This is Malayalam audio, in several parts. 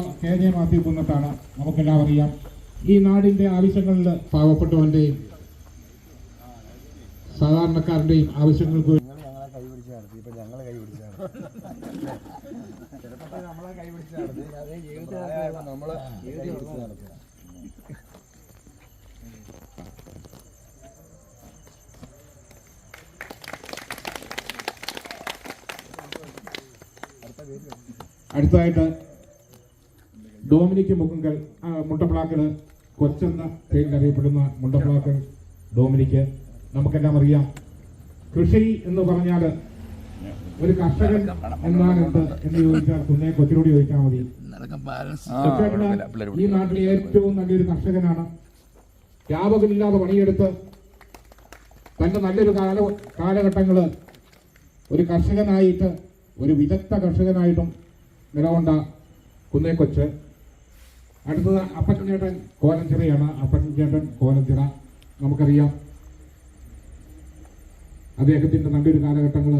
K J Mathew കുന്നത്താണ്. നമുക്കെല്ലാം അറിയാം. ഈ നാടിന്റെ ആവശ്യങ്ങളിൽ പാവപ്പെട്ടവന്റെയും സാധാരണക്കാരന്റെയും ആവശ്യങ്ങൾക്ക് അടുത്തതായിട്ട് ഡോമിനിക് മുക്കുങ്കൽ മുട്ടപ്പിളാക്കൽ മുട്ടപ്ലാക്കൽ കൊച്ചെന്ന പേരിൽ അറിയപ്പെടുന്ന മുട്ടപ്ലാക്കൽ ഡോമിനിക്ക് നമുക്കെല്ലാം അറിയാം. കൃഷി എന്ന് പറഞ്ഞാൽ ഒരു കർഷകൻ എന്നാൽ എന്ത് എന്ന് ചോദിച്ചാൽ കുഞ്ഞെ കൊച്ചിനോട് ചോദിച്ചാൽ മതി. ഈ നാട്ടിലെ ഏറ്റവും നല്ലൊരു കർഷകനാണ്. വ്യാപകമില്ലാതെ പണിയെടുത്ത് തന്റെ നല്ലൊരു കാല കാലഘട്ടങ്ങൾ ഒരു കർഷകനായിട്ട് ഒരു വിദഗ്ധ കർഷകനായിട്ടും നിലകൊണ്ട കുന്നേ കൊച്ച് അടുത്തത് അപ്പൻ ചേട്ടൻ കോലഞ്ചിറയാണ് അപ്പൻ ചേട്ടൻ കോലഞ്ചിറ നമുക്കറിയാം അദ്ദേഹത്തിന്റെ നല്ലൊരു കാലഘട്ടങ്ങൾ.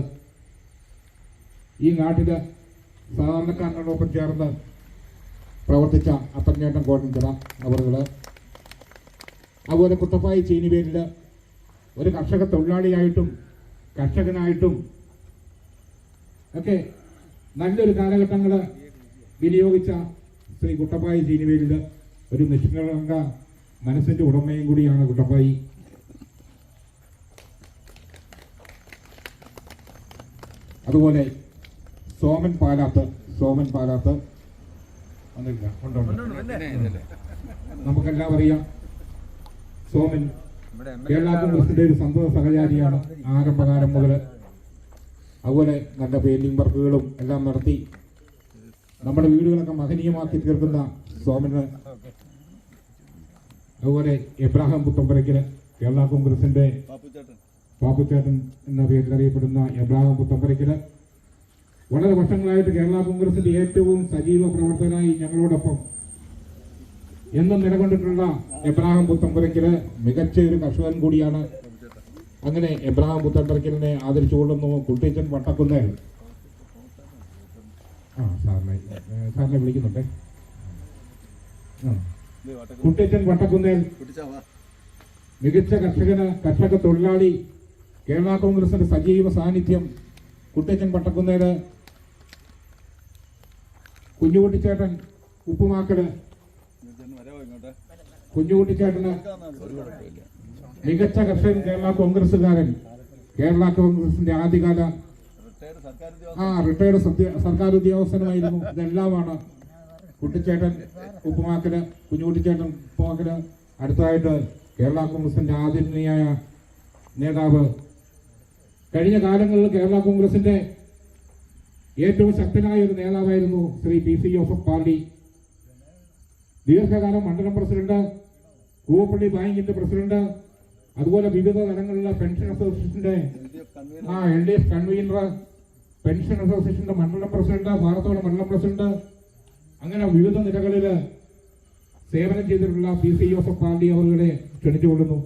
ഈ നാട്ടിൽ സാധാരണക്കാരനോടൊപ്പം ചേർന്ന് പ്രവർത്തിച്ച അപ്പൻ ചേട്ടൻ കോലഞ്ചിറ അവറുകൾ അതുപോലെ കുട്ടപ്പായി ചീനിവേലിൽ ഒരു കർഷക തൊഴിലാളിയായിട്ടും കർഷകനായിട്ടും ഒക്കെ നല്ലൊരു കാലഘട്ടങ്ങൾ വിനിയോഗിച്ച ശ്രീ കുട്ടപ്പായി ചീനിവേലിൽ ഒരു നിഷ്കളങ്ക മനസ്സിന്റെ ഉടമയും കൂടിയാണ് കുട്ടപ്പായി. അതുപോലെ സോമൻ പാലാത്ത് സോമൻ പാലാത്ത്. ഒന്നില്ല നമുക്കെല്ലാം അറിയാം. സോമൻ കേരള കോൺഗ്രസിന്റെ ഒരു സന്തത സഹചാരിയാണ് ആരംഭകാലം മുതൽ അതുപോലെ നല്ല പെയിന്റിംഗ് വർക്കുകളും എല്ലാം നടത്തി. നമ്മുടെ വീടുകളൊക്കെ മഹനീയമാക്കി തീർക്കുന്ന സോമന് അതുപോലെ എബ്രാഹാം പുത്തമ്പരയ്ക്കൽ കേരള കോൺഗ്രസിന്റെ പാപ്പുച്ചേട്ടൻ എന്ന പേരിൽ അറിയപ്പെടുന്ന എബ്രാഹാം പുത്തമ്പരയ്ക്കൽ വളരെ വർഷങ്ങളായിട്ട് കേരള കോൺഗ്രസിന്റെ ഏറ്റവും സജീവ പ്രവർത്തകനായി ഞങ്ങളോടൊപ്പം എന്നും നിലകൊണ്ടിട്ടുള്ള എബ്രാഹാം പുത്തമ്പരയ്ക്കൽ മികച്ച ഒരു കർഷകൻ കൂടിയാണ്. അങ്ങനെ എബ്രാഹാം പുത്തമ്പരയ്ക്കലിനെ ആദരിച്ചുകൊള്ളുന്നു കുട്ടീച്ചൻ വട്ടക്കുന്നേൽ. ആ സാറിനെ വിളിക്കുന്നുണ്ടേ. ആ. കുട്ടിച്ചൻ വട്ടക്കുന്നേൽ മികച്ച കർഷകന് കർഷക തൊഴിലാളി കേരള കോൺഗ്രസിന്റെ സജീവ സാന്നിധ്യം കുട്ടിച്ചൻ വട്ടക്കുന്നേൽ കുഞ്ഞുകുട്ടിച്ചേട്ടൻ ഉപ്പുമാക്കട് കുഞ്ഞുകുട്ടിച്ചേട്ടന് മികച്ച കർഷകൻ കേരള കോൺഗ്രസുകാരൻ കേരള കോൺഗ്രസിന്റെ ആദ്യകാല ആ റിട്ടയർഡ് സർക്കാർ ഉദ്യോഗസ്ഥനായിരുന്നു ഇതെല്ലാമാണ് കുട്ടിച്ചേട്ടൻ ഉപ്പുമാക്കൽ കുഞ്ഞുകുട്ടിച്ചേട്ടൻ ഉപ്പുമാക്കൽ. അടുത്തതായിട്ട് കേരള കോൺഗ്രസിന്റെ ആദരണീയായ നേതാവ്. കഴിഞ്ഞ കാലങ്ങളിൽ കേരള കോൺഗ്രസിന്റെ ഏറ്റവും ശക്തനായ ഒരു നേതാവായിരുന്നു Shri P C Joseph party. ദീർഘകാലം മണ്ഡലം പ്രസിഡന്റ് കൂവപ്പള്ളി ബാങ്കിന്റെ പ്രസിഡന്റ് അതുപോലെ വിവിധ തലങ്ങളിലുള്ള പെൻഷൻ അസോസിയേഷന്റെ ആ L D F convener pension അസോസിയേഷന്റെ മണ്ഡലം പ്രസിഡന്റ് പാറത്തോട് മണ്ഡലം പ്രസിഡന്റ് അങ്ങനെ വിവിധ നിലകളിൽ സേവനം ചെയ്തിട്ടുള്ള പി സി ജോസഫ് പാർട്ടി അവരുടെ ക്ഷണിച്ചുകൊള്ളുന്നു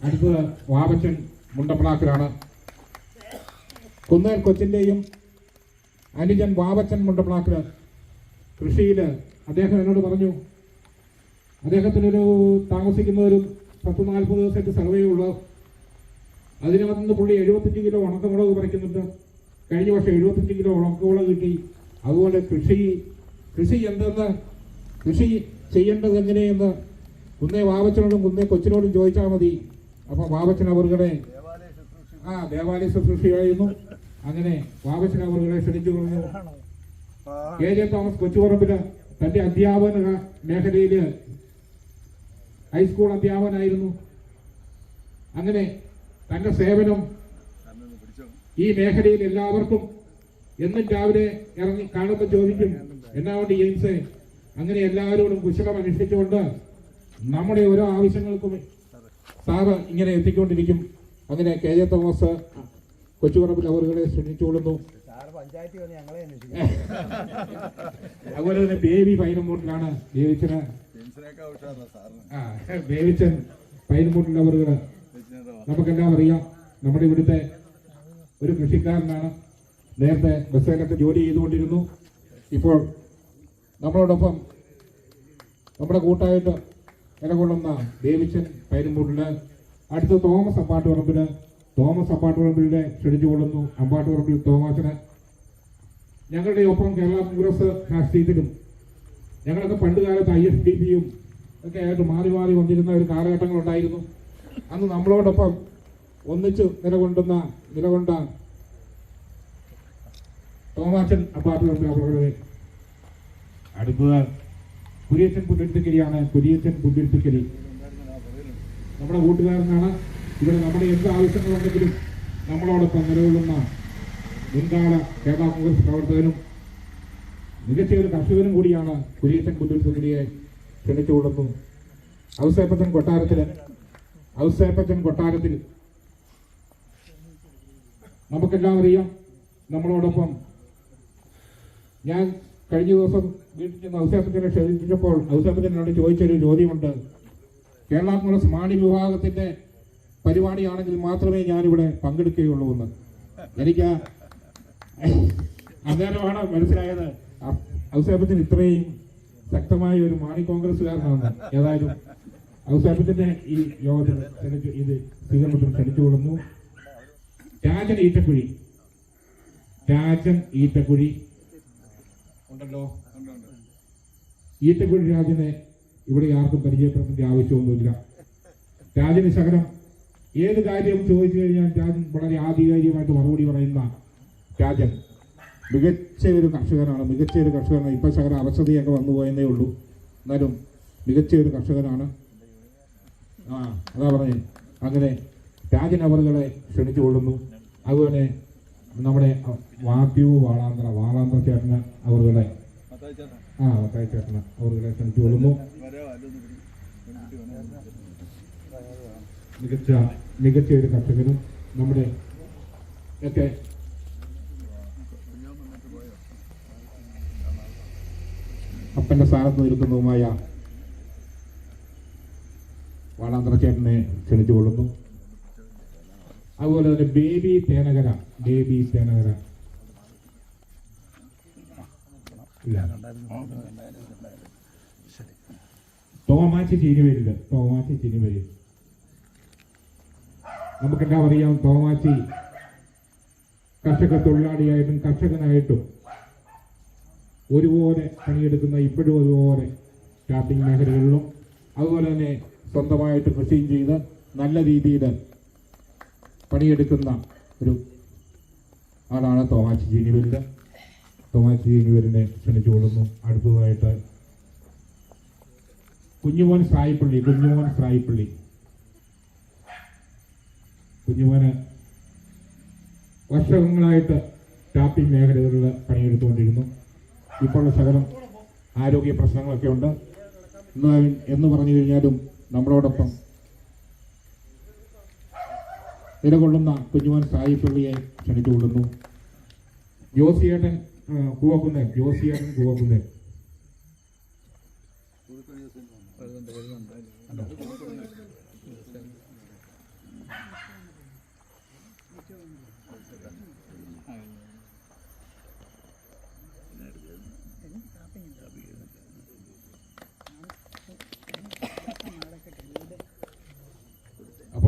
അടുത്തത് വാവച്ചൻ മുണ്ടപ്ലാക്കിലാണ് കുന്നേൽ കൊച്ചിന്റെയും അനുജൻ വാവച്ചൻ മുണ്ടപ്ലാക്കിൽ കൃഷിയിൽ അദ്ദേഹം എന്നോട് പറഞ്ഞു അദ്ദേഹത്തിനൊരു താമസിക്കുന്ന ഒരു പത്ത് നാൽപ്പത് ദിവസത്തെ സർവേ ഉള്ളു അതിനകത്തുനിന്ന് പുള്ളി എഴുപത്തഞ്ച് കിലോ ഉണക്കമുളക് പറിക്കുന്നുണ്ട്. കഴിഞ്ഞ വർഷം എഴുപത്തഞ്ച് കിലോ ഉണക്കമുളക് കിട്ടി. അതുപോലെ കൃഷി കൃഷി എന്തെന്ന് കൃഷി ചെയ്യേണ്ടത് എങ്ങനെയെന്ന് കുന്നേ വാവച്ചനോടും കുന്നേ കൊച്ചിനോടും ചോദിച്ചാൽ മതി. അപ്പൊ വാവച്ചൻ അവരുടെ ആ ദേവാലയ ശുശ്രൂഷയായിരുന്നു അങ്ങനെ വാവച്ചൻ അവരുടെ ക്ഷണിച്ചു പറഞ്ഞു. കെ ജെ തോമസ് കൊച്ചുപറമ്പിൽ തന്റെ അധ്യാപന മേഖലയിൽ ഹൈസ്കൂൾ അധ്യാപകനായിരുന്നു അങ്ങനെ തന്റെ സേവനം ഈ മേഖലയിൽ എല്ലാവർക്കും എന്നും രാവിലെ ഇറങ്ങി കാണുമ്പോൾ ചോദിക്കും എന്നാ കൊണ്ട് അങ്ങനെ എല്ലാവരോടും കുശലം അനുഷ്ഠിച്ചുകൊണ്ട് നമ്മുടെ ഓരോ ആവശ്യങ്ങൾക്കും സാറ് ഇങ്ങനെ എത്തിക്കൊണ്ടിരിക്കും. അങ്ങനെ കെ ജെ തോമസ് കൊച്ചുപറമ്പിൽ അവരുകളെ ക്ഷണിച്ചുകൊള്ളുന്നു. അതുപോലെ തന്നെ ബേബി പൈനമൂട്ടിലാണ് ബേബിച്ചന് ബേബിച്ചൻ പൈനമൂട്ടിൽ അവരുകൾ നമുക്കെല്ലാം അറിയാം നമ്മുടെ ഇവിടുത്തെ ഒരു കൃഷിക്കാരനാണ് നേരത്തെ ബസ്സേലത്ത് ജോലി ചെയ്തുകൊണ്ടിരുന്നു. ഇപ്പോൾ നമ്മളോടൊപ്പം നമ്മുടെ കൂട്ടായിട്ട് നിലകൊള്ളുന്ന ദേവിച്ചൻ പൈരുമ്പൂരിൽ അടുത്ത് തോമസ് അമ്പാട്ടുപറമ്പിൽ തോമസ് അമ്പാട്ടുപറമ്പിലെ അമ്പാട്ട് അമ്പാട്ടുപറമ്പിൽ തോമസിന് ഞങ്ങളുടെ ഒപ്പം കേരള കോൺഗ്രസ് രാഷ്ട്രീയത്തിലും ഞങ്ങളൊക്കെ പണ്ട് കാലത്ത് ഐ എസ് ഡി പിയും ഒക്കെ ആയിട്ട് മാറി മാറി വന്നിരുന്ന ഒരു കാലഘട്ടങ്ങളുണ്ടായിരുന്നു. അന്ന് നമ്മളോടൊപ്പം ഒന്നിച്ച് നിലകൊണ്ടുന്ന നിലകൊണ്ട തോമാച്ചൻ അപ്പാർട്ട്മെന്റ് അടുത്തത് കുര്യച്ചൻ പുല്ലരുത്തിക്കരിയാണ് കുര്യച്ചൻ പുല്ലരുത്തിക്കരി നമ്മുടെ കൂട്ടുകാരനാണ്. ഇവിടെ നമ്മുടെ എന്ത് ആവശ്യങ്ങളുണ്ടെങ്കിലും നമ്മളോടൊപ്പം നിലകൊള്ളുന്ന മുൻകാല കേരള കോൺഗ്രസ് പ്രവർത്തകനും മികച്ച ഒരു കർഷകനും കൂടിയാണ് കുര്യച്ചൻ ക്ഷണിച്ചു ക്ഷണിച്ചുകൊള്ളുന്നു. ഔസേപ്പച്ചൻ കൊട്ടാരത്തിൽ ഔസേപ്പച്ചൻ കൊട്ടാരത്തിൽ. നമുക്കെല്ലാം അറിയാം നമ്മളോടൊപ്പം. ഞാൻ കഴിഞ്ഞ ദിവസം വീട്ടിൽ ചെന്ന് ഔസേപ്പച്ചനെ ക്ഷണിച്ചപ്പോൾ ഔസേപ്പച്ചനോട് ചോദിച്ചൊരു ചോദ്യമുണ്ട്. കേരള കോൺഗ്രസ് മാണി വിഭാഗത്തിന്റെ പരിപാടിയാണെങ്കിൽ മാത്രമേ ഞാനിവിടെ പങ്കെടുക്കുകയുള്ളൂ എന്ന്. എനിക്ക് അന്നേരമാണ് മനസ്സിലായത്. ഔസേപ്പച്ചൻ ഇത്രയും ശക്തമായ ഒരു മാണി കോൺഗ്രസ്സുകാരനാണ്. ഏതായാലും ഔസേപ്പച്ചനെ ഈ യോഗത്തിൽ ക്ഷണിച്ചു ഇത് സ്വീകരണത്തിൽ ക്ഷണിച്ചുകൊള്ളുന്നു രാജൻ ഈറ്റക്കുഴി. രാജൻ ഈറ്റക്കുഴി. ഉണ്ടല്ലോ ഈറ്റക്കുഴി രാജനെ ഇവിടെ ആർക്കും പരിചയപ്പെടുത്തേണ്ട ആവശ്യമൊന്നുമില്ല. രാജന് ശകലം ഏത് കാര്യം ചോദിച്ചു കഴിഞ്ഞാൽ രാജൻ വളരെ ആധികാരികമായിട്ട് മറുപടി പറയുന്ന രാജൻ. മികച്ച ഒരു കർഷകനാണ് മികച്ച ഒരു കർഷകനാണ്. ഇപ്പൊ ശകലം അവസ്ഥയൊക്കെ വന്നു പോയെന്നേ ഉള്ളൂ. എന്നാലും മികച്ച ഒരു കർഷകനാണ്. അതാ പറഞ്ഞേ. അങ്ങനെ രാജൻ അവറുകളെ ക്ഷണിച്ചുകൊള്ളുന്നു. അതുപോലെ നമ്മുടെ വാദ്യു വാളാന്തര വാളാന്തര ചേട്ടന് അവറുകളെ ആ വത്തായ ചേട്ടന് അവറുകളെ ക്ഷണിച്ചുകൊള്ളുന്നു. മികച്ച മികച്ച ഒരു കർഷകനും നമ്മുടെ ഒക്കെ അപ്പന്റെ സ്ഥാനത്ത് നിൽക്കുന്നതുമായ വാളാന്തര ചേട്ടനെ ക്ഷണിച്ചുകൊള്ളുന്നു. അതുപോലെ തന്നെ ബേബി തേനകര ബേബി തേനകര. തോമാച്ചി ചീനിവരില്ല. തോമാച്ചി ചീനിവരി. നമുക്കെല്ലാം അറിയാം തോമാച്ചി കർഷക തൊഴിലാളിയായിട്ടും കർഷകനായിട്ടും ഒരുപോലെ പണിയെടുക്കുന്ന ഇപ്പോഴും ഒരുപോലെ ടാപ്പിംഗ് മേഖലകളിലും. അതുപോലെ തന്നെ സ്വന്തമായിട്ട് കൃഷിയും ചെയ്ത് നല്ല രീതിയിൽ പണിയെടുക്കുന്ന ഒരു ആളാണ് തോമാച്ചി ജീനിവലിൽ തോമാച്ചി ജീനിവലിനെ ക്ഷണിച്ചുകൊള്ളുന്നു അടുത്തതായിട്ട് കുഞ്ഞുമോൻ സായിപ്പള്ളി കുഞ്ഞുമോൻ സായിപ്പള്ളി. കുഞ്ഞുമോന് വർഷങ്ങളായിട്ട് ടാപ്പിംഗ് മേഖലകളിൽ പണിയെടുത്തുകൊണ്ടിരുന്നു. ഇപ്പോഴുള്ള ശകലം ആരോഗ്യ പ്രശ്നങ്ങളൊക്കെ ഉണ്ട്. എന്ന് പറഞ്ഞു കഴിഞ്ഞാലും നമ്മളോടൊപ്പം നിലകൊള്ളുന്ന കുഞ്ഞുമോൻ സായിപ്പള്ളിയെ ക്ഷണിച്ചുകൊള്ളുന്നു ജോസിയേട്ടൻ ആ, കൂവക്കുന്നേൽ ജോസിയേട്ടൻ കൂവക്കുന്നേൽ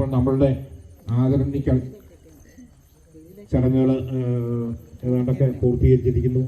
അപ്പോൾ നമ്മളുടെ ആദരണിക്കൽ ചടങ്ങുകൾ ഏതാണ്ടൊക്കെ പൂർത്തീകരിച്ചിരിക്കുന്നു.